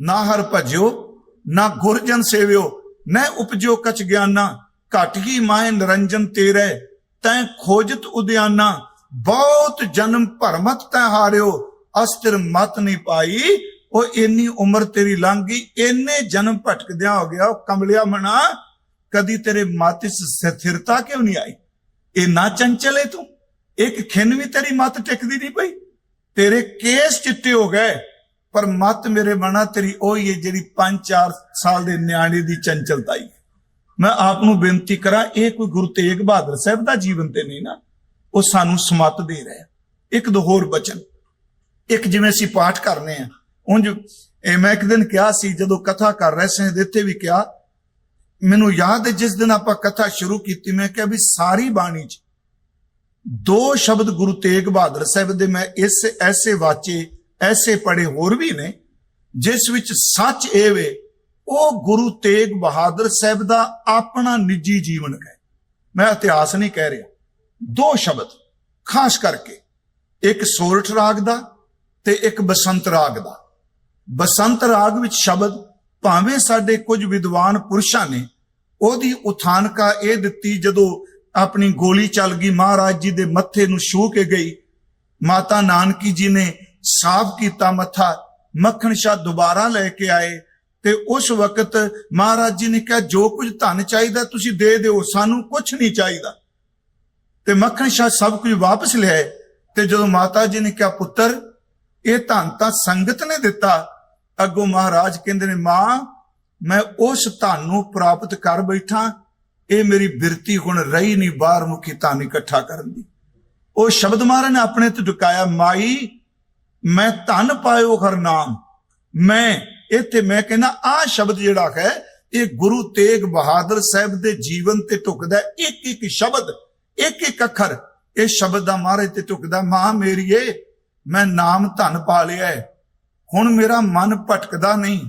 ਨਾ ਹਰ ਭਜਿਓ, ਨਾ ਗੁਰਜਨ ਸੇਵਿਓ ਨੈ ਉਪਜਿਓ ਕਛ ਗਿਆਨਾ, ਘਟ ਹੀ ਮਾਏ ਨਿਰੰਜਨ ਤੇਰੇ, ਤੈਂ ਖੋਜਤ ਉਦਿਆਨਾ, ਬਹੁਤ ਜਨਮ ਭਰਮਤ ਤੈ ਹਾਰਿਓ, ਅਸਤਰ ਮਤ ਨਹੀਂ ਪਾਈ, ਉਹ ਇੰਨੀ ਉਮਰ ਤੇਰੀ ਲੰਘ ਗਈ, ਇੰਨੇ ਜਨਮ ਭਟਕਦਿਆਂ ਹੋ ਗਿਆ, ਉਹ ਕਮਲਿਆ ਮਣਾ, ਕਦੀ ਤੇਰੇ ਮਤ 'ਚ ਸਥਿਰਤਾ ਕਿਉਂ ਨਹੀਂ ਆਈ? ਇਹ ਨਾ ਚੰਚਲੇ ਤੂੰ, ਇੱਕ ਖਿੰਨ ਵੀ ਤੇਰੀ ਮਤ ਟਿਕਦੀ ਨਹੀਂ ਪਈ, ਤੇਰੇ ਕੇਸ ਚਿੱਟੇ ਹੋ ਗਏ ਪਰ ਮਤ ਮੇਰੇ ਮਨਾ ਤੇਰੀ ਉਹੀ ਹੈ ਜਿਹੜੀ 5-4 ਸਾਲ ਦੇ ਨਿਆਣੇ ਦੀ ਚੰਚਲਤਾ ਹੀ ਮੈਂ ਆਪ ਨੂੰ ਬੇਨਤੀ ਕਰਾਂ, ਇਹ ਕੋਈ ਗੁਰੂ ਤੇਗ ਬਹਾਦਰ ਸਾਹਿਬ ਦਾ ਜੀਵਨ ਤੇ ਨਹੀਂ ਨਾ, ਉਹ ਸਾਨੂੰ ਸਮਤ ਦੇ ਰਿਹਾ ਇੱਕ ਦੋ ਹੋਰ ਬਚਨ। ਇੱਕ ਜਿਵੇਂ ਅਸੀਂ ਪਾਠ ਕਰਨੇ ਆ, ਉਂਝ ਇਹ ਮੈਂ ਇੱਕ ਦਿਨ ਕਿਹਾ ਸੀ, ਜਦੋਂ ਕਥਾ ਕਰ ਰਹੇ ਸੀ ਦਿੱਤੇ ਵੀ ਕਿਹਾ, ਮੈਨੂੰ ਯਾਦ ਹੈ ਜਿਸ ਦਿਨ ਆਪਾਂ ਕਥਾ ਸ਼ੁਰੂ ਕੀਤੀ, ਮੈਂ ਕਿਹਾ ਵੀ ਸਾਰੀ ਬਾਣੀ 'ਚ ਦੋ ਸ਼ਬਦ ਗੁਰੂ ਤੇਗ ਬਹਾਦਰ ਸਾਹਿਬ ਦੇ ਮੈਂ ਇਸ ਐਸੇ ਵਾਚੇ ਐਸੇ ਪੜੇ ਹੋਰ ਵੀ ਨੇ, ਜਿਸ ਵਿੱਚ ਸੱਚ ਇਹ ਵੇ, ਉਹ ਗੁਰੂ ਤੇਗ ਬਹਾਦਰ ਸਾਹਿਬ ਦਾ ਆਪਣਾ ਨਿੱਜੀ ਜੀਵਨ ਹੈ ਮੈਂ ਇਤਿਹਾਸ ਨਹੀਂ ਕਹਿ ਰਿਹਾ। ਦੋ ਸ਼ਬਦ, ਖਾਸ ਕਰਕੇ, ਇੱਕ ਸੋਰਠ ਰਾਗ ਦਾ ਤੇ ਇੱਕ ਬਸੰਤ ਰਾਗ ਦਾ। ਬਸੰਤ ਰਾਗ ਵਿੱਚ ਸ਼ਬਦ, ਭਾਵੇਂ ਸਾਡੇ ਕੁਝ ਵਿਦਵਾਨ ਪੁਰਸ਼ਾਂ ਨੇ, ਉਹਦੀ ਉਥਾਨਕਾ ਇਹ ਦਿੱਤੀ ਜਦੋਂ ਆਪਣੀ ਗੋਲੀ ਚੱਲ ਗਈ, ਮਹਾਰਾਜ ਜੀ ਦੇ ਮੱਥੇ ਨੂੰ ਛੂ ਕੇ ਗਈ। ਮਾਤਾ ਨਾਨਕੀ ਜੀ ਨੇ ਸਾਫ਼ ਕੀਤਾ ਮੱਥਾ, ਮੱਖਣ ਸ਼ਾਹ ਦੁਬਾਰਾ ਲੈ ਕੇ ਆਏ ਤੇ ਉਸ ਵਕਤ ਮਹਾਰਾਜ ਜੀ ਨੇ ਕਿਹਾ, ਜੋ ਕੁਝ ਧਨ ਚਾਹੀਦਾ ਤੁਸੀਂ ਦੇ ਦਿਓ, ਸਾਨੂੰ ਕੁਝ ਨਹੀਂ ਚਾਹੀਦਾ। ਤੇ ਮੱਖਣ ਸ਼ਾਹ ਸਭ ਕੁਝ ਵਾਪਸ ਲਿਆਏ ਤੇ ਜਦੋਂ ਮਾਤਾ ਜੀ ਨੇ ਕਿਹਾ, ਪੁੱਤਰ, ਇਹ ਧਨ ਤਾਂ ਸੰਗਤ ਨੇ ਦਿੱਤਾ। ਅੱਗੋਂ ਮਹਾਰਾਜ ਕਹਿੰਦੇ ਨੇ, ਮਾਂ, ਮੈਂ ਉਸ ਧਨ ਨੂੰ ਪ੍ਰਾਪਤ ਕਰ ਬੈਠਾ, ਇਹ ਮੇਰੀ ਬਿਰਤੀ ਹੁਣ ਰਹੀ ਨਹੀਂ ਬਾਹਰ ਮੁਖੀ ਧਨ ਇਕੱਠਾ ਕਰਨ ਦੀ। ਉਹ ਸ਼ਬਦ ਮਹਾਰਾਜ ਨੇ ਆਪਣੇ ਤੇ ਟੁਕਾਇਆ ਮਾਈ ਮੈਂ ਧਨ ਪਾਇਓ ਹਰਨਾਮ ਮੈਂ ਇੱਥੇ ਮੈਂ ਕਹਿੰਦਾ ਆ ਸ਼ਬਦ ਜਿਹੜਾ ਹੈ, ਇਹ ਗੁਰੂ ਤੇਗ ਬਹਾਦਰ ਸਾਹਿਬ ਦੇ ਜੀਵਨ ਤੇ ਟੁਕਦਾ ਇੱਕ ਇੱਕ ਸ਼ਬਦ, ਇੱਕ ਇੱਕ ਅੱਖਰ, ਇਹ ਸ਼ਬਦ ਦਾ ਮਹਾਰਾਜ ਤੇ ਟੁਕਦਾ ਮਾਂ ਮੇਰੀਏ, ਮੈਂ ਨਾਮ ਧਨ ਪਾ ਲਿਆ ਹੁਣ ਮੇਰਾ ਮਨ ਭਟਕਦਾ ਨਹੀਂ।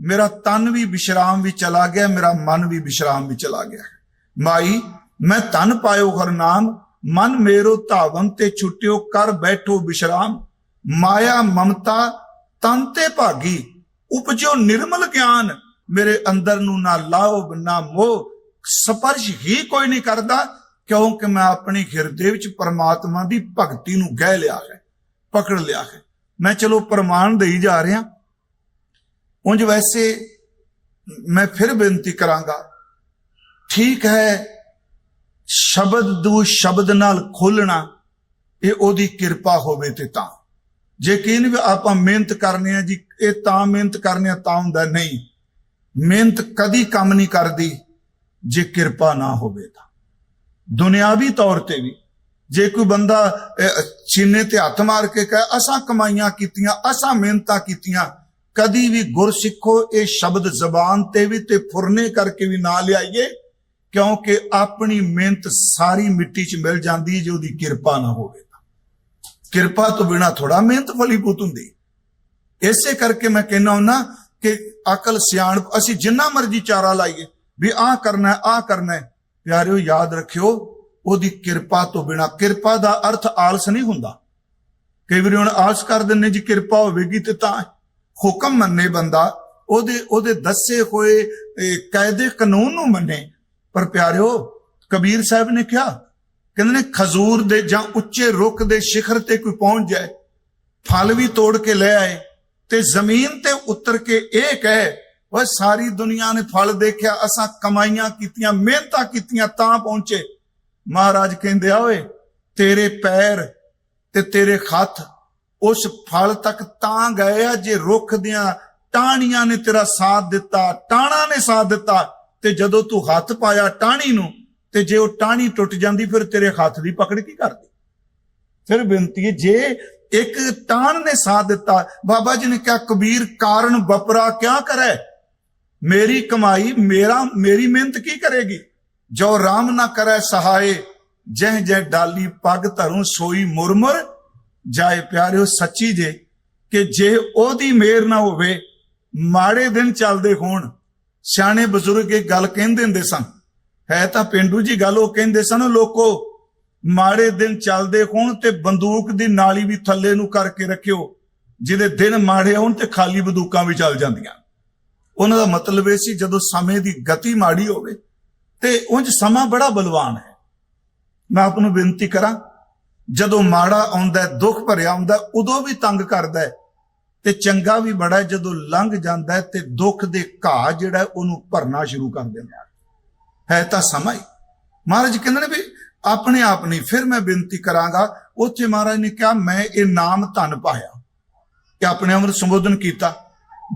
ਮੇਰਾ ਤਨ ਵੀ ਵਿਸ਼ਰਾਮ ਵੀ ਚਲਾ ਗਿਆ, ਮੇਰਾ ਮਨ ਵੀ ਵਿਸ਼ਰਾਮ ਵੀ ਚਲਾ ਗਿਆ। ਮਾਈ, ਮੈਂ ਤਨ ਪਾਇਓ ਹਰ ਨਾਮ, ਮਨ ਮੇਰੋ ਧਾਵਨ ਤੇ ਛੁੱਟਿਓ ਕਰ ਬੈਠੋ ਵਿਸ਼ਰਾਮ। ਮਾਇਆ, ਮਮਤਾ, ਤਨ ਤੇ ਭਾਗੀ ਉਪਜੋ ਨਿਰਮਲ ਗਿਆਨ। ਮੇਰੇ ਅੰਦਰ ਨੂੰ ਨਾ ਲਾਭ ਨਾ ਮੋਹ, ਸਪਰਸ਼ ਹੀ ਕੋਈ ਨਹੀਂ ਕਰਦਾ, ਕਿਉਂਕਿ ਮੈਂ ਆਪਣੀ ਹਿਰਦੇ ਵਿੱਚ ਪਰਮਾਤਮਾ ਦੀ ਭਗਤੀ ਨੂੰ ਗਹਿ ਲਿਆ ਹੈ, ਪਕੜ ਲਿਆ ਹੈ। ਮੈਂ ਚਲੋ ਪ੍ਰਮਾਣ ਦੇਈ ਜਾ ਰਿਹਾ। ਉਂਝ ਵੈਸੇ ਮੈਂ ਫਿਰ ਬੇਨਤੀ ਕਰਾਂਗਾ, ਠੀਕ ਹੈ, ਸ਼ਬਦ ਦੂ ਸ਼ਬਦ ਨਾਲ ਖੋਲਣਾ ਇਹ ਉਹਦੀ ਕਿਰਪਾ ਹੋਵੇ ਤੇ ਤਾਂ। ਜੇ ਕਿਨ ਵੀ ਆਪਾਂ ਮਿਹਨਤ ਕਰਨੇ ਆ ਜੀ ਇਹ ਤਾਂ ਮਿਹਨਤ ਕਰਨੇ ਆ ਤਾਂ ਹੁੰਦਾ ਨਹੀਂ। ਮਿਹਨਤ ਕਦੀ ਕੰਮ ਨਹੀਂ ਕਰਦੀ ਜੇ ਕਿਰਪਾ ਨਾ ਹੋਵੇ ਤਾਂ। ਦੁਨਿਆਵੀ ਤੌਰ ਤੇ ਵੀ ਜੇ ਕੋਈ ਬੰਦਾ ਅਹ, ਤੇ ਹੱਥ ਮਾਰ ਕੇ ਕਹੇ ਅਸਾਂ ਕਮਾਈਆਂ ਕੀਤੀਆਂ ਅਸਾਂ ਮਿਹਨਤਾਂ ਕੀਤੀਆਂ। ਕਦੀ ਵੀ ਗੁਰ ਸਿੱਖੋ ਇਹ ਸ਼ਬਦ ਜ਼ਬਾਨ ਤੇ ਵੀ ਤੇ ਫੁਰਨੇ ਕਰਕੇ ਵੀ ਨਾ ਲਿਆਈਏ ਕਿਉਂਕਿ ਆਪਣੀ ਮਿਹਨਤ ਸਾਰੀ ਮਿੱਟੀ 'ਚ ਮਿਲ ਜਾਂਦੀ ਜੇ ਉਹਦੀ ਕਿਰਪਾ ਨਾ ਹੋਵੇ। ਤਾਂ ਕਿਰਪਾ ਤੋਂ ਬਿਨਾ ਥੋੜਾ ਮਿਹਨਤ ਫਲੀਭੂਤ ਹੁੰਦੀ। ਇਸੇ ਕਰਕੇ ਮੈਂ ਕਹਿੰਦਾ ਹਾਂ ਕਿ ਅਕਲ ਸਿਆਣ ਅਸੀਂ ਜਿੰਨਾ ਮਰਜ਼ੀ ਚਾਰਾ ਲਾਈਏ ਵੀ ਆਹ ਕਰਨਾ ਆਹ ਕਰਨਾ ਹੈ। ਪਿਆਰਿਓ ਯਾਦ ਰੱਖਿਓ ਉਹਦੀ ਕਿਰਪਾ ਤੋਂ ਬਿਨਾ ਕਿਰਪਾ ਦਾ ਅਰਥ ਆਲਸ ਨਹੀਂ ਹੁੰਦਾ। ਕਈ ਵਾਰੀ ਹੁਣ ਆਲਸ ਕਰ ਦਿੰਨੇ ਜੀ ਕਿਰਪਾ ਹੋਵੇਗੀ ਤੇ ਤਾਂ ਹੁਕਮ ਮੰਨੇ ਬੰਦਾ ਉਹਦੇ ਉਹਦੇ ਦੱਸੇ ਹੋਏ ਇਹ, ਕਾਇਦੇ ਕਾਨੂੰਨ ਨੂੰ ਮੰਨੇ। ਪਰ ਪਿਆਰਿਓ ਕਬੀਰ ਸਾਹਿਬ ਨੇ ਕਿਹਾ ਕਹਿੰਦੇ ਨੇ ਖਜ਼ੂਰ ਦੇ ਜਾਂ ਉੱਚੇ ਰੁੱਖ ਦੇ ਸਿਖਰ ਤੇ ਕੋਈ ਪਹੁੰਚ ਜਾਏ, ਫਲ ਵੀ ਤੋੜ ਕੇ ਲੈ ਆਏ ਤੇ ਜ਼ਮੀਨ ਤੇ ਉਤਰ ਕੇ ਇਹ ਕਹੇ ਉਹ ਸਾਰੀ ਦੁਨੀਆ ਨੇ ਫਲ ਦੇਖਿਆ, ਅਸਾਂ ਕਮਾਈਆਂ ਕੀਤੀਆਂ, ਮਿਹਨਤਾਂ ਕੀਤੀਆਂ ਤਾਂ ਪਹੁੰਚੇ। ਮਹਾਰਾਜ ਕਹਿੰਦੇ ਆ ਓਏ ਤੇਰੇ ਪੈਰ ਤੇ ਤੇਰੇ ਹੱਥ ਉਸ ਫਲ ਤੱਕ ਤਾਂ ਗਏ ਆ ਜੇ ਰੁੱਖ ਦੀਆਂ ਟਾਹਣੀਆਂ ਨੇ ਤੇਰਾ ਸਾਥ ਦਿੱਤਾ ਟਾਣਾ ਨੇ ਸਾਥ ਦਿੱਤਾ ਤੇ ਜਦੋਂ ਤੂੰ ਹੱਥ ਪਾਇਆ ਟਾਹਣੀ ਨੂੰ ਤੇ ਜੇ ਉਹ ਟਾਹਣੀ ਟੁੱਟ ਜਾਂਦੀ, ਫਿਰ ਤੇਰੇ ਹੱਥ ਦੀ ਪਕੜ ਕੀ ਕਰਦੀ? ਫਿਰ ਬੇਨਤੀ ਹੈ, ਜੇ ਇੱਕ ਟਾਣ ਨੇ ਸਾਥ ਦਿੱਤਾ, ਬਾਬਾ ਜੀ ਨੇ ਕਿਹਾ, ਕਬੀਰ, ਕਾਰਨ ਵਪਰਾ ਕਿਆ ਕਰੇ? ਮੇਰੀ ਕਮਾਈ, ਮੇਰਾ, ਮੇਰੀ ਮਿਹਨਤ ਕੀ ਕਰੇਗੀ? ਜੋ ਰਾਮ ਨਾ ਕਰੇ ਸਹਾਏ, ਜਹ ਜਹ ਡਾਲੀ ਪੱਗ ਧਰੂ ਸੋਈ ਮੁਰਮੁਰ। ਜਾਏ ਪਿਆਰਿਓ, ਸੱਚੀ ਜੇ ਕਿ ਜੇ ਉਹਦੀ ਮਿਹਰ ਨਾ ਹੋਵੇ, ਮਾੜੇ ਦਿਨ ਚੱਲਦੇ ਹੋਣ, ਸਿਆਣੇ ਬਜ਼ੁਰਗ ਇਹ ਗੱਲ ਕਹਿੰਦੇ ਹੁੰਦੇ ਸਨ ਹੈ ਤਾਂ ਪਿੰਡੂ ਜੀ ਗੱਲ ਉਹ ਕਹਿੰਦੇ ਸਨ ਲੋਕੋ ਮਾੜੇ ਦਿਨ ਚੱਲਦੇ ਹੋਣ ਤੇ ਬੰਦੂਕ ਦੀ ਨਾਲੀ ਵੀ ਥੱਲੇ ਨੂੰ ਕਰਕੇ ਰੱਖਿਓ। ਜਿਹਦੇ ਦਿਨ ਮਾੜੇ ਹੋਣ ਤੇ ਖਾਲੀ ਬੰਦੂਕਾਂ ਵੀ ਚੱਲ ਜਾਂਦੀਆਂ। ਉਹਨਾਂ ਦਾ ਮਤਲਬ ਇਹ ਸੀ ਜਦੋਂ ਸਮੇਂ ਦੀ ਗਤੀ ਮਾੜੀ ਹੋਵੇ ਤੇ ਉਂਝ ਸਮਾਂ ਬੜਾ ਬਲਵਾਨ ਹੈ। ਮੈਂ ਆਪ ਨੂੰ ਬੇਨਤੀ ਕਰਾਂ ਜਦੋਂ ਮਾੜਾ ਆਉਂਦਾ ਹੈ, ਦੁੱਖ ਭਰਿਆ ਆਉਂਦਾ ਉਦੋਂ ਵੀ ਤੰਗ ਕਰਦਾ ਹੈ ਤੇ ਚੰਗਾ ਵੀ ਬੜਾ ਜਦੋਂ ਲੰਘ ਜਾਂਦਾ ਤੇ ਦੁੱਖ ਦੇ ਘਾਹ ਜਿਹੜਾ ਉਹਨੂੰ ਭਰਨਾ ਸ਼ੁਰੂ ਕਰ ਦਿੰਦਾ ਹੈ ਤਾਂ ਸਮਾਂ ਹੀ। ਮਹਾਰਾਜ ਕਹਿੰਦੇ ਨੇ ਵੀ ਆਪਣੇ ਆਪ ਨਹੀਂ, ਫਿਰ ਮੈਂ ਬੇਨਤੀ ਕਰਾਂਗਾ, ਉੱਥੇ ਮਹਾਰਾਜ ਨੇ ਕਿਹਾ, ਮੈਂ ਇਹ ਨਾਮ ਧਨ ਪਾਇਆ ਕਿ ਆਪਣੇ ਅੰਮ੍ਰਿਤ ਸੰਬੋਧਨ ਕੀਤਾ।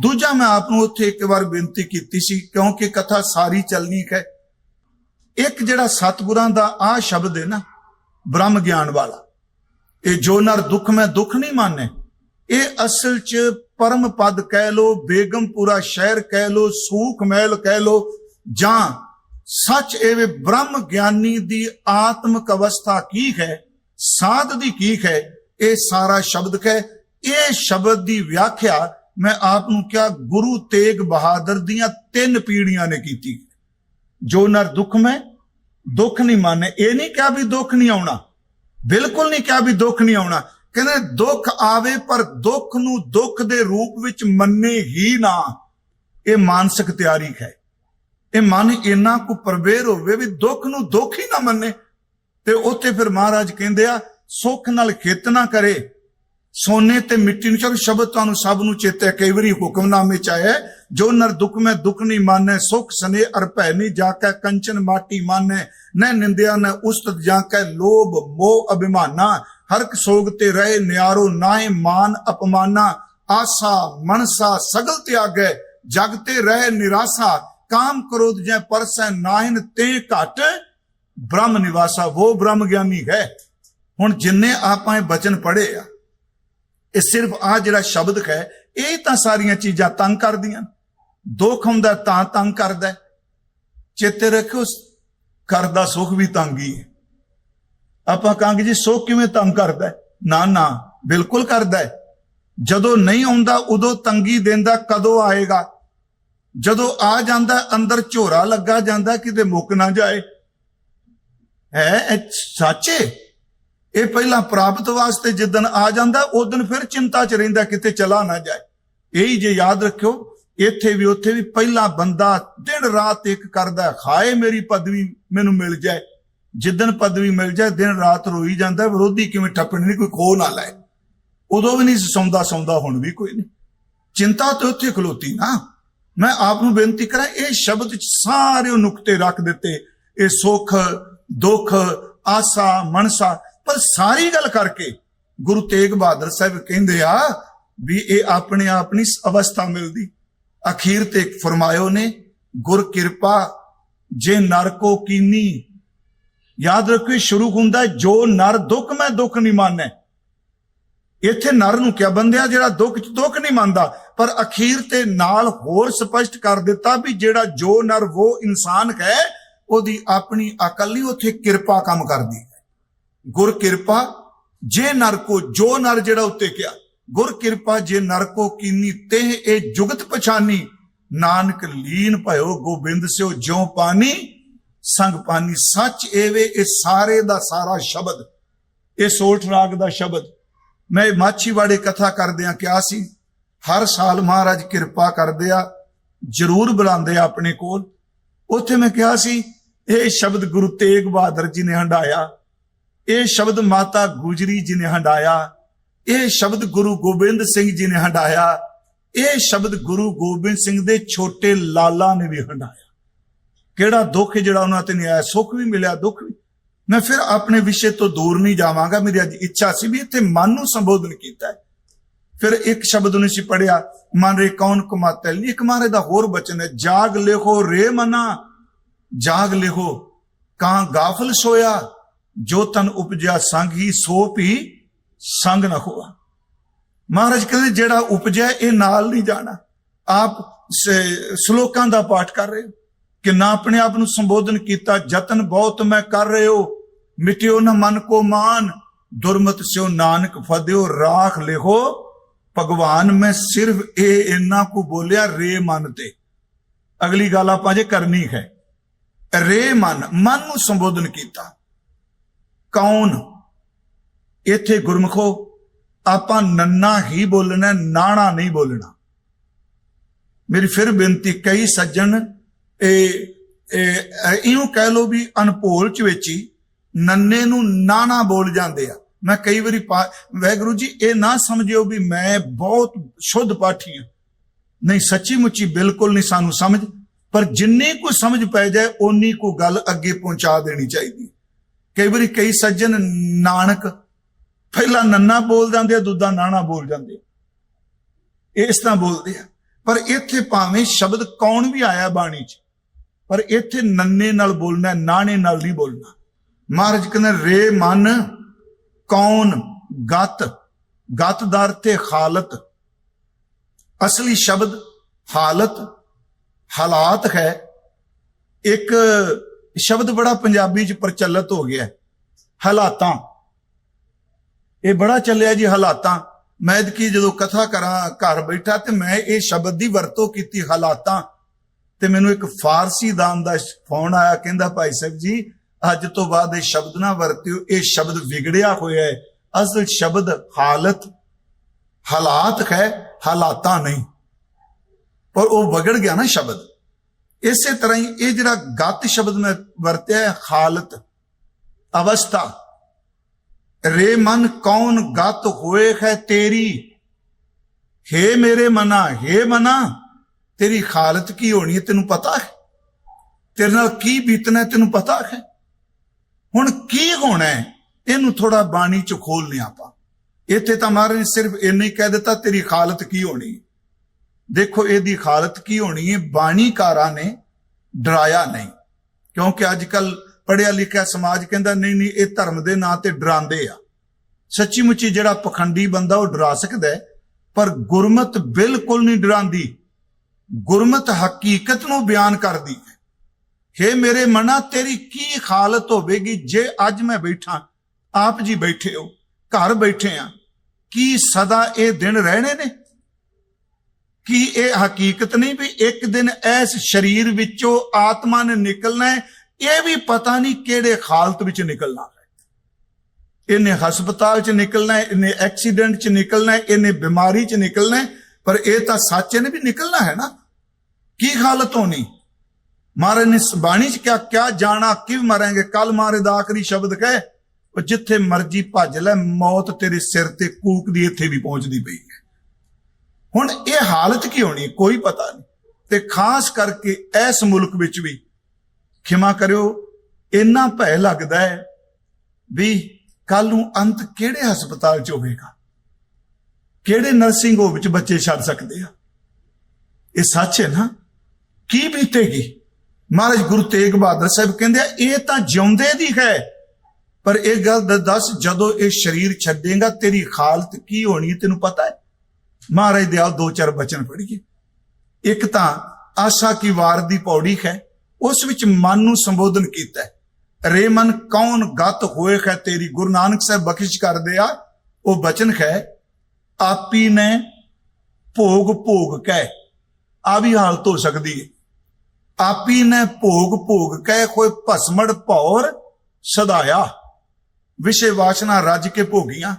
ਦੂਜਾ ਮੈਂ ਆਪ ਨੂੰ ਉੱਥੇ ਇੱਕ ਵਾਰ ਬੇਨਤੀ ਕੀਤੀ ਸੀ, ਕਿਉਂਕਿ ਕਥਾ ਸਾਰੀ ਚੱਲਣੀ ਹੈ। ਇੱਕ ਜਿਹੜਾ ਸਤਿਗੁਰਾਂ ਦਾ ਆ ਸ਼ਬਦ ਹੈ ਨਾ, ਬ੍ਰਹਮ ਗਿਆਨ ਵਾਲਾ, ਇਹ ਜੋ ਨਰ ਦੁੱਖ ਮੈਂ ਦੁੱਖ ਨਹੀਂ ਮਾਨੇ, ਇਹ ਅਸਲ ਚ ਪਰਮ ਪਦ ਕਹਿ ਲੋ ਬੇਗਮਪੁਰਾ ਸ਼ਹਿਰ ਕਹਿ ਲੋ ਸੂਖ ਮਹਿਲ ਕਹਿ ਲੋ ਜਾਂ ਸੱਚ ਇਹ ਬ੍ਰਹਮ ਗਿਆਨੀ ਦੀ ਆਤਮਕ ਅਵਸਥਾ ਕੀ ਹੈ? ਸਾਧ ਦੀ ਕੀ ਹੈ? ਇਹ ਸਾਰਾ ਸ਼ਬਦ ਹੈ। ਇਹ ਸ਼ਬਦ ਦੀ ਵਿਆਖਿਆ ਮੈਂ ਆਪ ਨੂੰ ਕਿਹਾ, ਗੁਰੂ ਤੇਗ ਬਹਾਦਰ ਦੀਆਂ ਤਿੰਨ ਪੀੜੀਆਂ ਨੇ ਕੀਤੀ। ਜੋ ਨਰ ਦੁੱਖ ਮੈਂ, ਦੁੱਖ ਨਹੀਂ ਮੰਨੇ। ਇਹ ਨਹੀਂ ਕਿਹਾ ਵੀ ਦੁੱਖ ਨਹੀਂ ਆਉਣਾ। ਬਿਲਕੁਲ ਨਹੀਂ ਕਿਹਾ ਵੀ ਦੁੱਖ ਨਹੀਂ ਆਉਣਾ। ਕਹਿੰਦੇ ਦੁੱਖ ਆਵੇ, ਪਰ ਦੁੱਖ ਨੂੰ ਦੁੱਖ ਦੇ ਰੂਪ ਵਿੱਚ ਮੰਨੇ ਹੀ ਨਾ। ਇਹ ਮਾਨਸਿਕ ਤਿਆਰੀ ਹੈ। ਇਹ ਮਨ ਇੰਨਾ ਕੁ ਪਰਵੇਰ ਹੋਵੇ ਵੀ ਦੁੱਖ ਨੂੰ ਦੁੱਖ ਹੀ ਨਾ ਮੰਨੇ। ਤੇ ਉੱਥੇ ਫਿਰ ਮਹਾਰਾਜ ਕਹਿੰਦੇ ਆ, ਸੁੱਖ ਨਾਲ ਖੇਤ ਨਾ ਕਰੇ। ਸੋਨੇ ਤੇ ਮਿੱਟੀ ਨੂੰ ਚਲ ਸ਼ਬਦ ਤੁਹਾਨੂੰ ਸਭ ਨੂੰ ਚੇਤੇ ਕਈ ਵਾਰੀ ਹੁਕਮਨਾਮੇ ਚ ਆਇਆ ਜੋ ਨਰ ਦੁੱਖ ਮੈਂ ਦੁੱਖ ਨਹੀਂ ਮਾਨੈ, ਸੁਖ ਸਨੇ ਅਰ ਭੈ ਨਹੀਂ ਜਾ ਕੇ ਕੰਚਨ ਮਾਟੀ ਮਾਨੈ ਨੈ ਨਿੰਦਿਆ ਨ ਉਸਤ ਜਾ ਕੇ ਲੋਭ ਮੋਹ ਅਭਿਮਾਨਾ ਹਰਕ ਸੋਗ ਤੇ ਰਹੇ ਨਿਆਰੋ ਨਾਏ ਮਾਨ ਅਪਮਾਨਾ, ਆਸਾ ਮਨਸਾ ਸਗਲ ਤਿਆਗੈ, ਜਗ ਤੇ ਰਹਿ ਨਿਰਾਸਾ ਕਾਮ ਕ੍ਰੋਧ ਜੈ ਪਰਸੈ ਨਾਹਿਨ ਤੇ ਘਟ ਬ੍ਰਹਮ ਨਿਵਾਸਾ ਉਹ ਬ੍ਰਹਮ ਗਿਆਨੀ ਹੈ ਹੁਣ ਜਿੰਨੇ ਆਪਾਂ ਇਹ ਬਚਨ ਪੜ੍ਹੇ ਆ ਇਹ ਸਿਰਫ ਆ ਜਿਹੜਾ ਸ਼ਬਦ ਹੈ ਇਹ ਤਾਂ ਸਾਰੀਆਂ ਚੀਜ਼ਾਂ ਤੰਗ ਕਰਦੀਆਂ ਦੁੱਖ ਹੁੰਦਾ ਤਾਂ ਤੰਗ ਕਰਦਾ ਹੈ। ਚੇਤੇ ਰੱਖਿਓ ਕਰਦਾ ਸੁਖ ਵੀ ਤੰਗ ਹੀ ਹੈ ਆਪਾਂ ਕਹਾਂਗੇ ਜੀ ਸੁਖ ਕਿਵੇਂ ਤੰਗ ਕਰਦਾ ਨਾ ਨਾ ਬਿਲਕੁਲ ਕਰਦਾ ਜਦੋਂ ਨਹੀਂ ਆਉਂਦਾ ਉਦੋਂ ਤੰਗੀ ਦਿੰਦਾ ਕਦੋਂ ਆਏਗਾ ਜਦੋਂ ਆ ਜਾਂਦਾ, ਅੰਦਰ ਝੋਰਾ ਲੱਗਾ ਜਾਂਦਾ, ਕਿਤੇ ਮੁੱਕ ਨਾ ਜਾਏ। ਹੈ, ਇਹ ਸੱਚੇ ਇਹ ਪਹਿਲਾਂ ਪ੍ਰਾਪਤ ਵਾਸਤੇ ਜਿੱਦਨ ਆ ਜਾਂਦਾ ਉਦੋਂ ਫਿਰ ਚਿੰਤਾ ਚ ਰਹਿੰਦਾ, ਕਿਤੇ ਚਲਾ ਨਾ ਜਾਏ। ਇਹੀ ਜੇ ਯਾਦ ਰੱਖਿਓ, ਇੱਥੇ ਵੀ ਉੱਥੇ ਵੀ ਪਹਿਲਾ ਬੰਦਾ ਦਿਨ ਰਾਤ ਇੱਕ ਕਰਦਾ ਖਾਏ ਮੇਰੀ ਪਦਵੀ ਮੈਨੂੰ ਮਿਲ ਜਾਏ। ਜਿੱਦਨ ਪਦਵੀ ਮਿਲ ਜਾਏ, ਦਿਨ ਰਾਤ ਰੋਈ ਜਾਂਦਾ, ਵਿਰੋਧੀ ਕਿਵੇਂ ਠੱਪਣ ਨਹੀਂ, ਕੋਈ ਖੋ ਨਾ ਲਾਏ। ਉਦੋਂ ਵੀ ਨਹੀਂ ਸੌਂਦਾ ਸੌਂਦਾ ਹੁਣ ਵੀ ਕੋਈ ਨਹੀਂ। ਚਿੰਤਾ ਤੇ ਉੱਥੇ ਖਲੋਤੀ ਨਾ। ਮੈਂ ਆਪ ਨੂੰ ਬੇਨਤੀ ਕਰਾਂ, ਇਹ ਸ਼ਬਦ ਚ ਸਾਰੇ ਨੁਕਤੇ ਰੱਖ ਦਿੱਤੇ। ਇਹ ਸੁੱਖ, ਦੁੱਖ, ਆਸਾ, ਮਨਸਾ, ਪਰ ਸਾਰੀ ਗੱਲ ਕਰਕੇ ਗੁਰੂ ਤੇਗ ਬਹਾਦਰ ਸਾਹਿਬ ਕਹਿੰਦੇ ਆ ਵੀ ਇਹ ਆਪਣੇ ਆਪ ਨਹੀਂ ਅਵਸਥਾ ਮਿਲਦੀ। ਅਖੀਰ ਤੇ ਫਰਮਾਇਓ ਨੇ, ਗੁਰ ਕਿਰਪਾ ਜੇ ਨਰ ਕੋ ਕੀਨੀ। ਯਾਦ ਰੱਖੋ ਸ਼ੁਰੂ ਹੁੰਦਾ ਜੋ ਨਰ ਦੁੱਖ, ਮੈਂ ਦੁੱਖ ਨਹੀਂ ਮਾਨੈ। ਇੱਥੇ ਨਰ ਨੂੰ ਕਿਹਾ ਬੰਦਿਆ ਜਿਹੜਾ ਦੁੱਖ ਚ ਦੁੱਖ ਨਹੀਂ ਮੰਨਦਾ? ਪਰ ਅਖੀਰ ਤੇ ਨਾਲ ਹੋਰ ਸਪਸ਼ਟ ਕਰ ਦਿੱਤਾ ਵੀ ਜਿਹੜਾ ਜੋ ਨਰ ਉਹ ਇਨਸਾਨ ਹੈ ਉਹਦੀ ਆਪਣੀ ਅਕਲ ਨਹੀਂ, ਉੱਥੇ ਕਿਰਪਾ ਕੰਮ ਕਰਦੀ ਹੈ। ਗੁਰ ਕਿਰਪਾ, ਜੇ ਨਰ ਕੋ ਜੋ ਨਰ ਜਿਹੜਾ ਉੱਤੇ ਕਿਹਾ, ਗੁਰ ਕਿਰਪਾ ਜੇ ਨਰ ਕੋ ਕੀਨੀ ਤੇ ਇਹ ਜੁਗਤ ਪਛਾਨੀ, ਨਾਨਕ ਲੀਨ ਭਇਓ ਗੋਬਿੰਦ ਸਿਓ ਜਿਉ ਪਾਣੀ ਸੰਗ ਪਾਣੀ ਸੱਚ ਏਵੇ ਇਹ ਸਾਰੇ ਦਾ ਸਾਰਾ ਸ਼ਬਦ ਇਹ ਸੋਲਠ ਰਾਗ ਦਾ ਸ਼ਬਦ। ਮੈਂ ਮਾਛੀਵਾੜੇ ਕਥਾ ਕਰਦਿਆਂ ਕਿਹਾ ਸੀ? ਹਰ ਸਾਲ ਮਹਾਰਾਜ ਕਿਰਪਾ ਕਰਦੇ ਆ, ਜਰੂਰ ਬੁਲਾਉਂਦੇ ਆ ਆਪਣੇ ਕੋਲ। ਉੱਥੇ ਮੈਂ ਕਿਹਾ ਸੀ, ਇਹ ਸ਼ਬਦ ਗੁਰੂ ਤੇਗ ਬਹਾਦਰ ਜੀ ਨੇ ਹੰਡਾਇਆ, ਇਹ ਸ਼ਬਦ ਮਾਤਾ ਗੁਜਰੀ ਜੀ ਨੇ ਹੰਡਾਇਆ, ਇਹ ਸ਼ਬਦ ਗੁਰੂ ਗੋਬਿੰਦ ਸਿੰਘ ਜੀ ਨੇ ਹੰਡਾਇਆ, ਇਹ ਸ਼ਬਦ ਗੁਰੂ ਗੋਬਿੰਦ ਸਿੰਘ ਦੇ ਛੋਟੇ ਲਾਲਾ ਨੇ ਵੀ ਹੰਡਾਇਆ। ਕਿਹੜਾ ਦੁੱਖ ਜਿਹੜਾ ਉਹਨਾਂ ਤੇ ਨਹੀਂ ਆਇਆ ਸੁੱਖ ਵੀ ਮਿਲਿਆ, ਦੁੱਖ ਵੀ। ਮੈਂ ਫਿਰ ਆਪਣੇ ਵਿਸ਼ੇ ਤੋਂ ਦੂਰ ਨਹੀਂ ਜਾਵਾਂਗਾ, ਮੇਰੀ ਅੱਜ ਇੱਛਾ ਸੀ ਵੀ ਇੱਥੇ ਮਨ ਨੂੰ ਸੰਬੋਧਨ ਕੀਤਾ ਹੈ। ਫਿਰ ਇੱਕ ਸ਼ਬਦ ਨੂੰ ਅਸੀਂ ਪੜਿਆ ਮਨ ਰੇ ਕੌਣ ਕੁਮਾਤਲ ਇੱਕ ਮਾਰੇ ਦਾ ਹੋਰ ਬਚਨ ਹੈ, ਜਾਗ ਲਿਖੋ ਰੇ ਮਨਾ, ਜਾਗ ਲਿਖੋ, ਕਾਂ ਗਾਫਲ ਸੋਇਆ, ਜੋ ਤਨ ਉਪਜਿਆ ਸੰਗ ਹੀ ਸੋ ਵੀ ਸੰਗ ਨਾ ਹੋਆ। ਮਹਾਰਾਜ ਕਹਿੰਦੇ ਜਿਹੜਾ ਉਪਜਿਆ ਇਹ ਨਾਲ ਨਹੀਂ ਜਾਣਾ। ਆਪ ਸ਼ਲੋਕਾਂ ਦਾ ਪਾਠ ਕਰ ਰਹੇ ਹੋ। ਕਿ ਨਾ ਆਪਣੇ ਆਪ ਨੂੰ ਸੰਬੋਧਨ ਕੀਤਾ, ਯਤਨ ਬਹੁਤ ਮੈਂ ਕਰ ਰਹੇ ਹੋ। ਮਿਟਿਓ ਨਾ ਮਨ ਕੋ ਮਾਨ, ਦੁਰਮਤ ਸਿਓ ਨਾਨਕ ਫਦਿਓ ਰਾਖ ਲਿਖੋ। ਭਗਵਾਨ ਮੈਂ ਸਿਰਫ ਇਹ ਇੰਨਾ ਕੁ ਬੋਲਿਆ ਰੇ ਮਨ ਤੇ। ਅਗਲੀ ਗੱਲ ਆਪਾਂ ਜੇ ਕਰਨੀ ਹੈ ਰੇ ਮਨ ਮਨ ਨੂੰ ਸੰਬੋਧਨ ਕੀਤਾ। ਕੌਣ? ਇੱਥੇ ਗੁਰਮਖੋ ਆਪਾਂ ਨੰਨਾ ਹੀ ਬੋਲਣਾ ਹੈ, ਨਾਣਾ ਨਹੀਂ ਬੋਲਣਾ। ਮੇਰੀ ਫਿਰ ਬੇਨਤੀ ਕਈ ਸੱਜਣ ਇਹ ਇਹ ਕਹਿ ਲੋ ਵੀ ਅਨਪੋਲ ਚ ਵਿੱਚ ਹੀ ਨੰਨੇ ਨੂੰ ਨਾਣਾ ਬੋਲ ਜਾਂਦੇ ਆ। ਮੈਂ ਕਈ ਵਾਰੀ ਪਾ- ਵਾਹਿਗੁਰੂ ਜੀ ਇਹ ਨਾ ਸਮਝਿਓ ਵੀ ਮੈਂ ਬਹੁਤ ਸ਼ੁੱਧ ਪਾਠੀ ਹਾਂ। ਨਹੀਂ ਸੱਚੀ ਮੁੱਚੀ ਬਿਲਕੁਲ ਨਹੀਂ ਸਾਨੂੰ ਸਮਝ ਪਰ ਜਿੰਨੀ ਕੋ ਸਮਝ ਪੈ ਜਾਏ ਓਨੀ ਕੋ ਗੱਲ ਅੱਗੇ ਪਹੁੰਚਾ ਦੇਣੀ ਚਾਹੀਦੀ। ਕਈ ਵਾਰੀ ਕਈ ਸੱਜਣ ਨਾਨਕ ਪਹਿਲਾਂ ਨੰਨਾ ਬੋਲ ਜਾਂਦੇ ਆ ਦੁੱਧਾ ਨਾਣਾ ਬੋਲ ਜਾਂਦੇ ਇਸ ਤਰ੍ਹਾਂ ਬੋਲਦੇ ਆ। ਪਰ ਇੱਥੇ ਭਾਵੇਂ ਸ਼ਬਦ ਕੌਣ ਵੀ ਆਇਆ ਬਾਣੀ 'ਚ ਪਰ ਇੱਥੇ ਨੰਨੇ ਨਾਲ ਬੋਲਣਾ ਹੈ, ਨਾਣੇ ਨਾਲ ਨਹੀਂ ਬੋਲਣਾ। ਮਹਾਰਾਜ ਕਹਿੰਦੇ ਰੇ ਮਨ ਕੌਣ ਗਤ ਗਤ ਦਾ ਅਰਥ ਹੈ ਹਾਲਤ ਅਸਲੀ ਸ਼ਬਦ ਹਾਲਤ, ਹਾਲਾਤ ਹੈ। ਇੱਕ ਸ਼ਬਦ ਬੜਾ ਪੰਜਾਬੀ ਚ ਪ੍ਰਚਲਿਤ ਹੋ ਗਿਆ। ਹਾਲਾਤਾਂ। ਇਹ ਬੜਾ ਚੱਲਿਆ ਜੀ ਹਾਲਾਤਾਂ। ਮੈਂ ਕਿ ਜਦੋਂ ਕਥਾ ਕਰਾਂ, ਘਰ ਬੈਠਾ ਤੇ ਮੈਂ ਇਹ ਸ਼ਬਦ ਦੀ ਵਰਤੋਂ ਕੀਤੀ ਹਾਲਾਤਾਂ। ਤੇ ਮੈਨੂੰ ਇੱਕ ਫਾਰਸੀ ਦਾਨ ਦਾ ਫੋਨ ਆਇਆ, ਕਹਿੰਦਾ ਭਾਈ ਸਾਹਿਬ ਜੀ ਅੱਜ ਤੋਂ ਬਾਅਦ ਇਹ ਸ਼ਬਦ ਨਾ ਵਰਤਿਓ, ਇਹ ਸ਼ਬਦ ਵਿਗੜਿਆ ਹੋਇਆ ਹੈ। ਅਸਲ ਸ਼ਬਦ ਹਾਲਤ, ਹਾਲਾਤ ਹੈ, ਹਾਲਾਤਾਂ ਨਹੀਂ। ਪਰ ਉਹ ਵਿਗੜ ਗਿਆ ਨਾ ਸ਼ਬਦ। ਇਸੇ ਤਰ੍ਹਾਂ ਹੀ ਇਹ ਜਿਹੜਾ ਗਤ ਸ਼ਬਦ ਮੈਂ ਵਰਤਿਆ ਹੈ, ਹਾਲਤ, ਅਵਸਥਾ, ਰੇ ਮਨ ਕੌਣ ਗਤ ਹੋਏ ਹੈ ਤੇਰੀ? ਹੇ ਮੇਰੇ ਮਨਾ, ਹੇ ਮਨਾ, ਤੇਰੀ ਹਾਲਤ ਕੀ ਹੋਣੀ ਹੈ ਤੈਨੂੰ ਪਤਾ ਹੈ? ਤੇਰੇ ਨਾਲ ਕੀ ਬੀਤਣਾ ਤੈਨੂੰ ਪਤਾ ਹੈ? ਹੁਣ ਕੀ ਹੋਣਾ ਇਹਨੂੰ ਥੋੜਾ ਬਾਣੀ ਚ ਖੋਲਨੇ ਆਪਾਂ। ਇੱਥੇ ਤਾਂ ਮਹਾਰਾਜ ਨੇ ਸਿਰਫ ਇੰਨਾ ਹੀ ਕਹਿ ਦਿੱਤਾ, ਤੇਰੀ ਹਾਲਤ ਕੀ ਹੋਣੀ ਦੇਖੋ, ਇਹਦੀ ਹਾਲਤ ਕੀ ਹੋਣੀ ਹੈ? ਬਾਣੀਕਾਰਾਂ ਨੇ ਡਰਾਇਆ ਨਹੀਂ। ਕਿਉਂਕਿ ਅੱਜ ਕੱਲ ਪੜਿਆ ਲਿਖਿਆ ਸਮਾਜ ਕਹਿੰਦਾ, ਨਹੀਂ ਨਹੀਂ, ਇਹ ਧਰਮ ਦੇ ਨਾਂ ਤੇ ਡਰਾਉਂਦੇ ਆ। ਸੱਚੀ ਮੁੱਚੀ ਜਿਹੜਾ ਪਖੰਡੀ ਬੰਦਾ ਉਹ ਡਰਾ ਸਕਦਾ ਪਰ ਗੁਰਮਤ ਬਿਲਕੁਲ ਨਹੀਂ ਡਰਾਉਂਦੀ। ਗੁਰਮਤ ਹਕੀਕਤ ਨੂੰ ਬਿਆਨ ਕਰਦੀ ਹੈ। ਹੇ ਮੇਰੇ ਮਨਾ, ਤੇਰੀ ਕੀ ਹਾਲਤ ਹੋਵੇਗੀ? ਜੇ ਅੱਜ ਮੈਂ ਬੈਠਾ, ਆਪ ਜੀ ਬੈਠੇ ਹੋ, ਘਰ ਬੈਠੇ ਆ ਕੀ ਸਦਾ ਇਹ ਦਿਨ ਰਹਿਣੇ ਨੇ? ਕੀ ਇਹ ਹਕੀਕਤ ਨਹੀਂ ਵੀ ਇੱਕ ਦਿਨ ਇਸ ਸਰੀਰ ਵਿੱਚੋਂ ਆਤਮਾ ਨੇ ਨਿਕਲਣਾ ਹੈ? ਇਹ ਵੀ ਪਤਾ ਨਹੀਂ ਕਿਹੜੇ ਹਾਲਤ ਵਿੱਚ ਨਿਕਲਣਾ ਹੈ। ਇਹਨੇ ਹਸਪਤਾਲ 'ਚ ਨਿਕਲਣਾ ਹੈ, ਇਹਨੇ ਐਕਸੀਡੈਂਟ 'ਚ ਨਿਕਲਣਾ ਹੈ, ਇਹਨੇ ਬਿਮਾਰੀ 'ਚ ਨਿਕਲਣਾ ਹੈ, ਪਰ ਇਹ ਤਾਂ ਸੱਚ ਨੇ ਵੀ ਨਿਕਲਣਾ ਹੈ ਨਾ। ਕੀ ਹਾਲਤ ਹੋਣੀ? ਮਹਾਰਾਜ ਨੇ ਇਸ ਬਾਣੀ 'ਚ ਕਿਹਾ, ਕਿਆ ਜਾਣਾ ਕਿਵ ਮਰਾਂਗੇ? ਕੱਲ ਮਾਰੇ ਦਾ ਆਖਰੀ ਸ਼ਬਦ ਕਹੇ, ਉਹ ਜਿੱਥੇ ਮਰਜ਼ੀ ਭੱਜ ਲੈ, ਮੌਤ ਤੇਰੇ ਸਿਰ ਤੇ ਕੂਕਦੀ ਇੱਥੇ ਵੀ ਪਹੁੰਚਦੀ ਪਈ ਹੈ। ਹੁਣ ਇਹ ਹਾਲਤ ਕੀ ਹੋਣੀ? ਕੋਈ ਪਤਾ ਨਹੀਂ। ਤੇ ਖਾਸ ਕਰਕੇ ਇਸ ਮੁਲਕ ਵਿੱਚ ਵੀ ਖਿਮਾ ਕਰਿਓ, ਇੰਨਾ ਭੈ ਲੱਗਦਾ ਹੈ ਵੀ ਕੱਲ ਨੂੰ ਅੰਤ ਕਿਹੜੇ ਹਸਪਤਾਲ 'ਚ ਹੋਵੇਗਾ? ਕਿਹੜੇ ਨਰਸਿੰਗ ਹੋਮ ਵਿੱਚ ਬੱਚੇ ਛੱਡ ਸਕਦੇ ਆ? ਇਹ ਸੱਚ ਹੈ ਨਾ? ਕੀ ਬੀਤੇਗੀ? ਮਹਾਰਾਜ ਗੁਰੂ ਤੇਗ ਬਹਾਦਰ ਸਾਹਿਬ ਕਹਿੰਦੇ ਆ, ਇਹ ਤਾਂ ਜਿਉਂਦੇ ਦੀ ਹੈ। ਪਰ ਇਹ ਗੱਲ ਦ- ਦੱਸ, ਜਦੋਂ ਇਹ ਸਰੀਰ ਛੱਡੇਗਾ, ਤੇਰੀ ਹਾਲਤ ਕੀ ਹੋਣੀ ਤੈਨੂੰ ਪਤਾ ਹੈ? ਮਹਾਰਾਜ ਦੇ ਆਓ ਦੋ ਚਾਰ ਬਚਨ ਪੜ੍ਹੀਏ। ਇੱਕ ਤਾਂ ਆਸਾ ਕੀ ਵਾਰ ਦੀ ਪੌੜੀ ਹੈ, ਉਸ ਵਿੱਚ ਮਨ ਨੂੰ ਸੰਬੋਧਨ ਕੀਤਾ ਹੈ। ਰੇ ਮਨ ਕੌਣ ਗਤ ਹੋਏ ਹੈ ਤੇਰੀ? ਗੁਰੂ ਨਾਨਕ ਸਾਹਿਬ ਬਖਸ਼ਿਸ਼ ਕਰਦੇ ਆ, ਉਹ ਬਚਨ ਹੈ, ਆਪੀ ਨੇ ਭੋਗ ਭੋਗ ਕਹਿ। ਆ ਵੀ ਹਾਲਤ ਹੋ ਸਕਦੀ ਹੈ। ਆਪੀ ਨੇ ਭੋਗ ਭੋਗ ਕਹਿ ਕੋਈ ਭਸਮੜ ਭੌਰ ਸਦਾਇਆ। ਵਿਸ਼ੇ ਵਾਸਨਾ ਰੱਜ ਕੇ ਭੋਗੀਆਂ।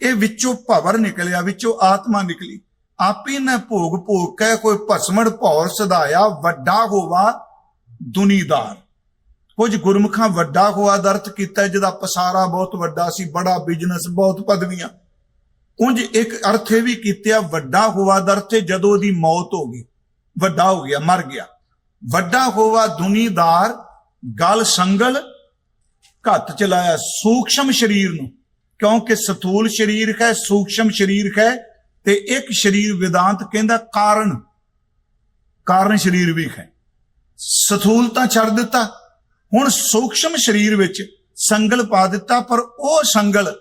ਇਹ ਵਿੱਚੋਂ ਭਵਰ ਨਿਕਲਿਆ, ਵਿੱਚੋਂ ਆਤਮਾ ਨਿਕਲੀ। ਆਪੀ ਨੇ ਭੋਗ ਭੋਗ ਕਹਿ ਕੋਈ ਭਸਮੜ ਭੌਰ ਸਦਾਇਆ, ਵੱਡਾ ਹੋਵਾ ਦੁਨੀਦਾਰ। ਕੁਝ ਗੁਰਮੁਖਾਂ ਵੱਡਾ ਹੋਆ ਦਾ ਕੀਤਾ, ਜਿਹਦਾ ਪਸਾਰਾ ਬਹੁਤ ਵੱਡਾ ਸੀ, ਬੜਾ ਬਿਜ਼ਨਸ ਬਹੁਤ ਪਦਵੀਆਂ। ਉਂਝ ਇੱਕ ਅਰਥ ਇਹ ਵੀ ਕੀਤਾ ਵੱਡਾ ਹੋਵਾ ਦਰਥ ਜਦੋਂ ਉਹਦੀ ਮੌਤ ਹੋ ਗਈ, ਵੱਡਾ ਹੋ ਗਿਆ, ਮਰ ਗਿਆ। ਵੱਡਾ ਹੋਵਾ ਦੁਨੀਦਾਰ, ਗਲ ਸੰਗਲ ਘੱਟ ਚਲਾਇਆ ਸੂਖਸ਼ਮ ਸਰੀਰ ਨੂੰ। ਕਿਉਂਕਿ ਸਥੂਲ ਸਰੀਰ ਹੈ, ਸੂਖਸ਼ਮ ਸਰੀਰ ਹੈ, ਤੇ ਇੱਕ ਸਰੀਰ ਵਿਦਾਂਤ ਕਹਿੰਦਾ ਕਾਰਨ। ਕਾਰਨ ਸਰੀਰ ਵੀ ਹੈ। ਸਥੂਲ ਤਾਂ ਛੱਡ ਦਿੱਤਾ। ਹੁਣ ਸੂਖਸ਼ਮ ਸਰੀਰ ਵਿੱਚ ਸੰਗਲ ਪਾ ਦਿੱਤਾ, ਪਰ ਉਹ ਸੰਗਲ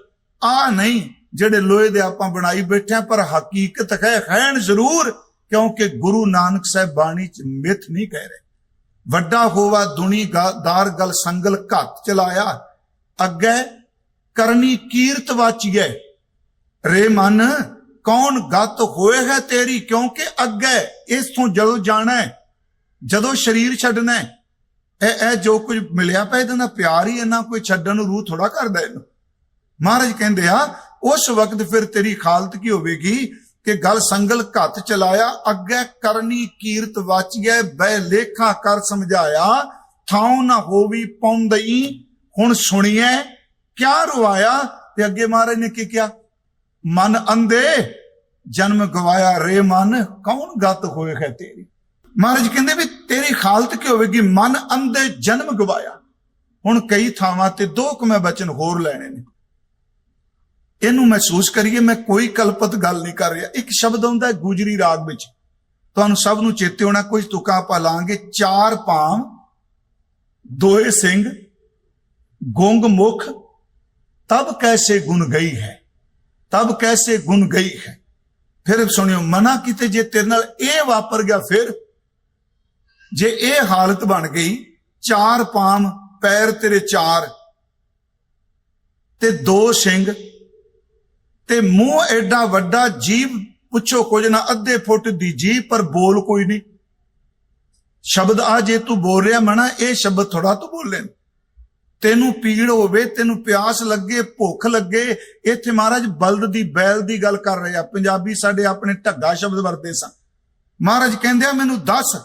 ਆ ਨਹੀਂ, ਜਿਹੜੇ ਲੋਹੇ ਦੇ ਆਪਾਂ ਬਣਾਈ ਬੈਠੇ ਆ ਪਰ ਹਕੀਕਤ ਹੈ, ਖੈਣ ਜ਼ਰੂਰ ਕਿਉਂਕਿ ਗੁਰੂ ਨਾਨਕ ਸਾਹਿਬ ਬਾਣੀ ਚ ਮਿੱਥ ਨਹੀਂ ਕਹਿ ਰਹੇ। ਵੱਡਾ ਹੋਵਾ ਦੁਨੀ ਦਾਰ ਗਲ ਸੰਗਲ ਘੱਤ ਚਲਾਇਆ। ਅੱਗੇ ਕਰਨੀ ਕੀਰਤ ਵਾਚੀਐ। ਰੇ ਮਨ, ਕੌਣ ਗਤ ਹੋਏ ਹੈ ਤੇਰੀ? ਕਿਉਂਕਿ ਅੱਗੇ ਇਸ ਤੋਂ ਜਦੋਂ ਜਾਣਾ, ਜਦੋਂ ਸਰੀਰ ਛੱਡਣਾ। ਇਹ ਇਹ ਜੋ ਕੁਝ ਮਿਲਿਆ ਪਿਆ ਇਹਦਾ ਪਿਆਰ ਹੀ ਇੰਨਾ ਕੋਈ ਛੱਡਣ ਨੂੰ ਰੂਹ ਥੋੜਾ ਕਰਦਾ ਇਹਨੂੰ। ਮਹਾਰਾਜ ਕਹਿੰਦੇ ਆ, ਉਸ ਵਕਤ ਫਿਰ ਤੇਰੀ ਹਾਲਤ ਕੀ ਹੋਵੇਗੀ? ਕਿ ਗਲ ਸੰਗਲ ਘੱਤ ਚਲਾਇਆ, ਅੱਗੇ ਕਰਨੀ ਕੀਰਤ ਵਾਚੀਐ ਬੈ ਲੇਖਾ ਕਰ ਸਮਝਾਇਆ, ਥਾਉ ਨਾ ਹੋਵੀ ਪੌਂਦਈ, ਹੁਣ ਸੁਣੀਐ, ਕਿਆ ਰਵਾਇਆ? ਤੇ ਅੱਗੇ ਮਹਾਰਾਜ ਨੇ ਕੀ ਕਿਹਾ? ਮਨ ਅੰਧੇ, ਜਨਮ ਗਵਾਇਆ ਰੇ ਮਨ, ਕੌਣ ਗਤ ਹੋਏ ਹੈ ਤੇਰੀ? ਮਹਾਰਾਜ ਕਹਿੰਦੇ ਵੀ ਤੇਰੀ ਹਾਲਤ ਕੀ ਹੋਵੇਗੀ? ਮਨ ਅੰਧੇ, ਜਨਮ ਗਵਾਇਆ। ਹੁਣ ਕਈ ਥਾਵਾਂ ਤੇ ਦੋ ਕੁ ਮੈਂ ਬਚਨ ਹੋਰ ਲੈਣੇ ਨੇ। ਇਹਨੂੰ ਮਹਿਸੂਸ ਕਰੀਏ, ਮੈਂ ਕੋਈ ਕਲਪਤ ਗੱਲ ਨਹੀਂ ਕਰ ਰਿਹਾ। ਇੱਕ ਸ਼ਬਦ ਆਉਂਦਾ ਗੁਜਰੀ ਰਾਗ ਵਿੱਚ। ਤੁਹਾਨੂੰ ਸਭ ਨੂੰ ਚੇਤੇ ਹੋਣਾ ਕੁਝ ਤੁਕਾਂ ਆਪਾਂ ਲਾਂਗੇ। ਚਾਰ ਪਾਮ ਦੋਏ ਸਿੰਘ, ਗੁੰਗ ਮੁਖ, ਤਬ ਕੈਸੇ ਗੁਣ ਗਈ ਹੈ? ਤਬ ਕੈਸੇ ਗੁਣ ਗਈ ਹੈ? ਫਿਰ ਸੁਣਿਓ, ਮਨਾ ਕੀਤੇ ਜੇ ਤੇਰੇ ਨਾਲ ਇਹ ਵਾਪਰ ਗਿਆ, ਫਿਰ ਜੇ ਇਹ ਹਾਲਤ ਬਣ ਗਈ, ਚਾਰ ਪਾਮ ਪੈਰ ਤੇਰੇ ਚਾਰ ਤੇ ਦੋ ਸਿੰਘ ਤੇ ਮੂੰਹ ਐਡਾ ਵੱਡਾ ਜੀਵ ਪੁੱਛੋ ਕੁਝ ਨਾ, ਅੱਧੇ ਫੁੱਟ ਦੀ ਜੀਵ, ਪਰ ਬੋਲ ਕੋਈ ਨਹੀਂ। ਸ਼ਬਦ ਆ ਜੇ ਤੂੰ ਬੋਲ ਰਿਹਾ ਮਣਾ ਇਹ ਸ਼ਬਦ ਥੋੜਾ ਤੂੰ ਬੋਲੇ ਤੈਨੂੰ ਪੀੜ ਹੋਵੇ, ਤੈਨੂੰ ਪਿਆਸ ਲੱਗੇ, ਭੁੱਖ ਲੱਗੇ, ਇੱਥੇ ਮਹਾਰਾਜ ਬਲਦ ਦੀ, ਬੈਲ ਦੀ ਗੱਲ ਕਰ ਰਹੇ ਆ। ਪੰਜਾਬੀ ਸਾਡੇ ਆਪਣੇ ਢੱਗਾ ਸ਼ਬਦ ਵਰਤੇ ਸਨ। ਮਹਾਰਾਜ ਕਹਿੰਦੇ ਆ, ਮੈਨੂੰ ਦੱਸ,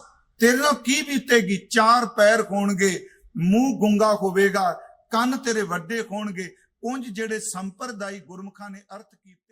ਤੇਰੇ ਨਾਲ ਕੀ ਬੀਤੇਗੀ? ਚਾਰ ਪੈਰ ਹੋਣਗੇ ਮੂੰਹ ਗੁੰਗਾ ਹੋਵੇਗਾ, ਕੰਨ ਤੇਰੇ ਵੱਡੇ ਹੋਣਗੇ ਉਂਝ ਜਿਹੜੇ ਸੰਪਰਦਾਇ ਗੁਰਮੁਖਾਂ ਨੇ ਅਰਥ ਕੀਤੇ